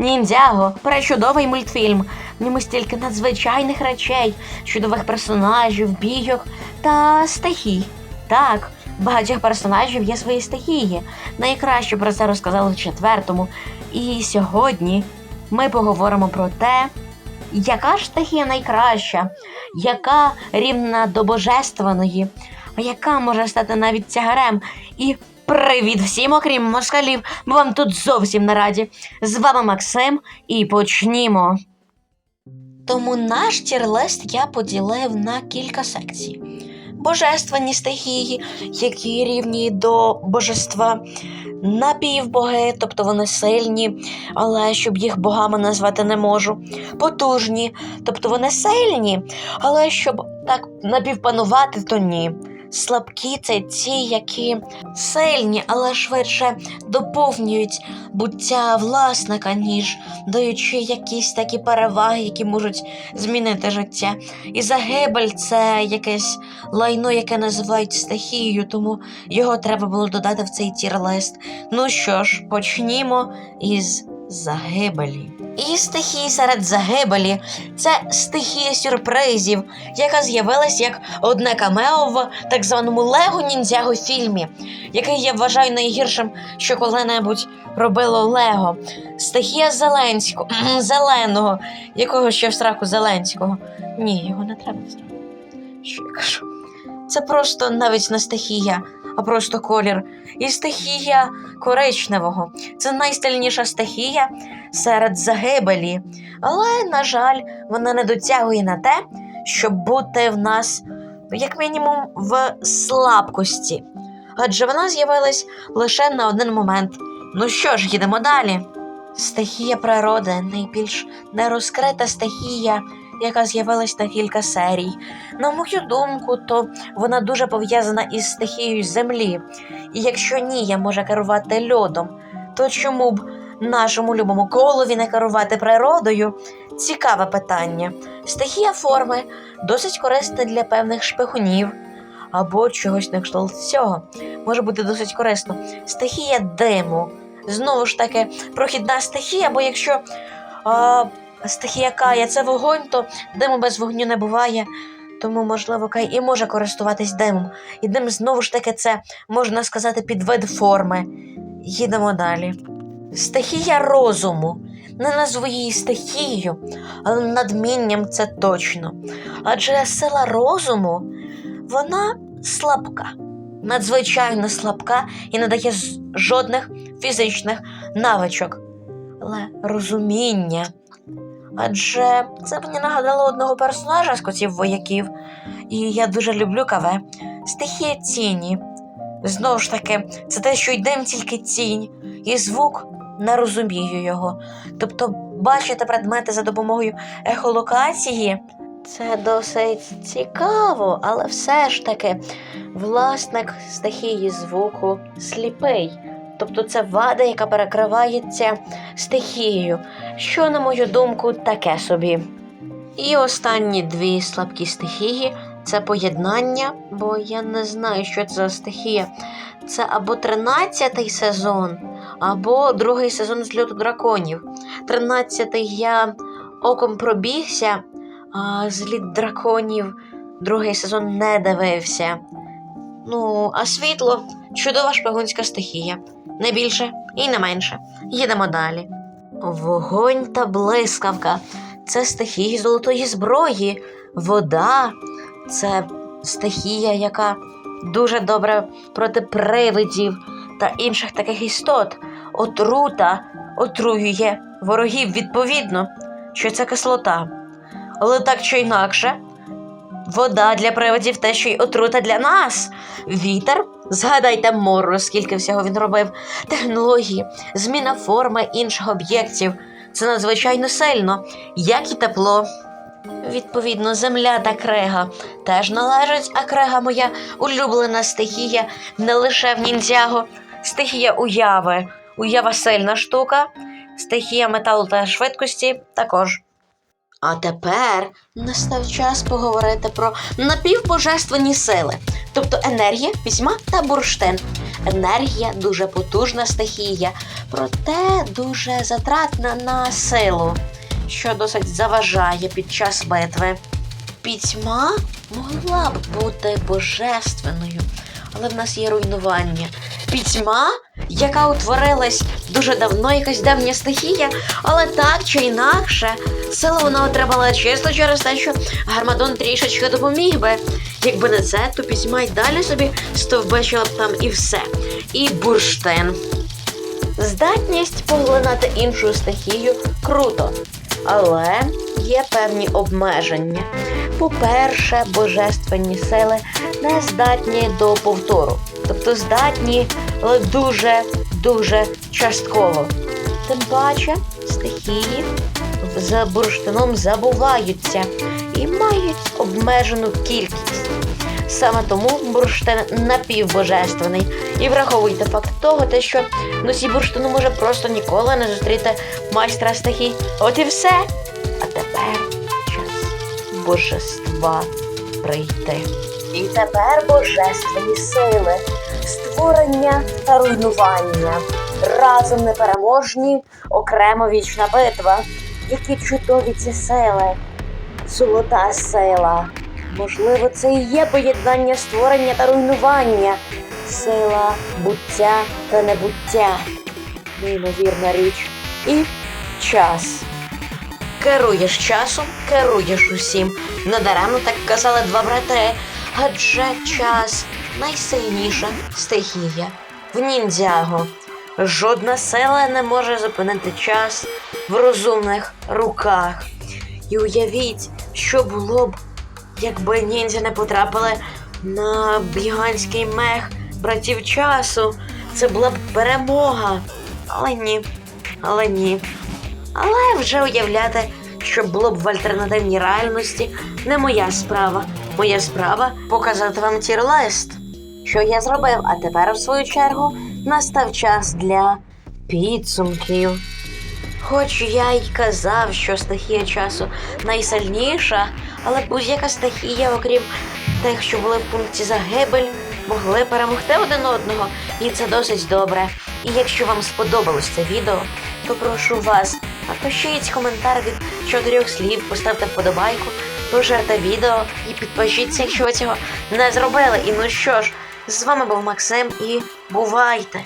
Ніндзяго пречудовий мультфільм. В ньому стільки надзвичайних речей, чудових персонажів, бійок та стихій. Так, багатьох персонажів є свої стихії. Найкраще про це розказали в четвертому. І сьогодні ми поговоримо про те, яка ж стихія найкраща, яка рівна до божественної, а яка може стати навіть тягарем. І привіт всім, окрім москалів, ми вам тут зовсім не раді. З вами Максим, і почнімо. Тому наш тірлист я поділив на кілька секцій. Божественні стихії, які рівні до божества, напівбоги, тобто вони сильні, але щоб їх богами назвати не можу. Потужні, тобто вони сильні, але щоб так напівпанувати, то ні. Слабкі це ті, які сильні, але швидше доповнюють буття власника, ніж даючи якісь такі переваги, які можуть змінити життя. І загибель це якесь лайно, яке називають стихією, тому його треба було додати в цей тір-лист. Ну що ж, почнімо із загибелі. І стихії серед загибелі це стихія сюрпризів, яка з'явилась як одне камео в так званому Лего Ніндзяго фільмі, який я вважаю найгіршим, що коли-небудь робило Лего. Стихія Зеленського, зеленого, якого ще в страху Зеленського. Ні, його не треба в страху. Що я кажу? Це просто навіть не стихія, а просто колір. І стихія коричневого. Це найстильніша стихія серед загибелі. Але, на жаль, вона не дотягує на те, щоб бути в нас, як мінімум, в слабкості. Адже вона з'явилась лише на один момент. Ну що ж, їдемо далі. Стихія природи найбільш нерозкрита стихія, яка з'явилась на кілька серій. На мою думку, то вона дуже пов'язана із стихією землі. І якщо Нія може керувати льодом, то чому б нашому любому колові не керувати природою? Цікаве питання. Стихія форми досить корисна для певних шпигунів або чогось на кшталт цього. Може бути досить корисно. Стихія диму. Знову ж таки, прохідна стихія, бо якщо а, стихія Кая це вогонь, то диму без вогню не буває. Тому, можливо, Кай і може користуватись димом. І дим знову ж таки це можна сказати підвид форми. Їдемо далі. Стихія розуму. Не назву її стихією, але надмінням це точно. Адже сила розуму вона слабка, надзвичайно слабка і не дає жодних фізичних навичок. Але розуміння. Адже це мені нагадало одного персонажа з котів вояків, і я дуже люблю каве. Стихія тіні. Знову ж таки, це те, що йдем тільки тінь, і звук не розумію його. Тобто, бачити предмети за допомогою ехолокації це досить цікаво, але все ж таки власник стихії звуку сліпий. Тобто це вада, яка перекривається стихією, що, на мою думку, таке собі. І останні дві слабкі стихії це поєднання, бо я не знаю, що це за стихія. Це або 13-й сезон, або другий сезон зльоту драконів. 13-й я оком пробігся, а зліт драконів другий сезон не дивився. Ну, а світло чудова шпигунська стихія. Не більше і не менше. Їдемо далі. Вогонь та блискавка це стихії золотої зброї. Вода це стихія, яка дуже добре проти привидів та інших таких істот. Отрута отруює ворогів відповідно, що це кислота. Але так чи інакше, вода для привидів те, що й отрута для нас. Вітер, згадайте Морро, скільки всього він робив, технології, зміна форми інших об'єктів. Це надзвичайно сильно, як і тепло. Відповідно, земля та крига теж належать, а крига моя улюблена стихія не лише в ніндзяго, стихія уяви. Уява сильна штука, стихія металу та швидкості також. А тепер настав час поговорити про напівбожественні сили, тобто енергія, письма та бурштин. енергія, дуже потужна стихія, проте дуже затратна на силу, що досить заважає під час битви. Пітьма могла б бути божественною, але в нас є руйнування. Пітьма, яка утворилась дуже давно, якась давня стихія, але так чи інакше, силу вона отримала чисто через те, що Гармадон трішечки допоміг би. Якби не це, то пітьма й далі собі стовбичила б там і все. І бурштин. Здатність поглинати іншу стихію круто, але є певні обмеження. По-перше, божественні сили не здатні до повтору, тобто здатні, але дуже дуже частково. Тим паче стихії за бурштином забуваються і мають обмежену кількість. Саме тому бурштин напівбожественний. І враховуйте факт того, те, що носій бурштину може просто ніколи не зустріти майстра стихій. От і все. А тепер час божества прийти. І тепер божественні сили, створення та руйнування. Разом непереможні, окремо вічна битва. Які чудові ці сили. Золота сила. Можливо, це і є поєднання створення та руйнування. Сила, буття та небуття. Неймовірна річ. І час. Керуєш часом, керуєш усім. Надаремно так казали два брати. Адже час найсильніша стихія. В ніндзяго. Жодна сила не може зупинити час в розумних руках. І уявіть, що було б, якби ніндзя не потрапили на гігантський мех братів часу. Це була б перемога. Але ні. Але ні. Але вже уявляти, що було б в альтернативній реальності, не моя справа. Моя справа показати вам тір-лист. Що я зробив, а тепер, в свою чергу, настав час для підсумків. Хоч я й казав, що стихія часу найсильніша, але будь-яка стихія, окрім тих, що були в пункті загибель, могли перемогти один одного, і це досить добре. І якщо вам сподобалось це відео, то прошу вас, напишіть коментар від чотирьох слів, поставте вподобайку, поширте відео і підпишіться, якщо ви цього не зробили. І ну що ж, з вами був Максим і бувайте!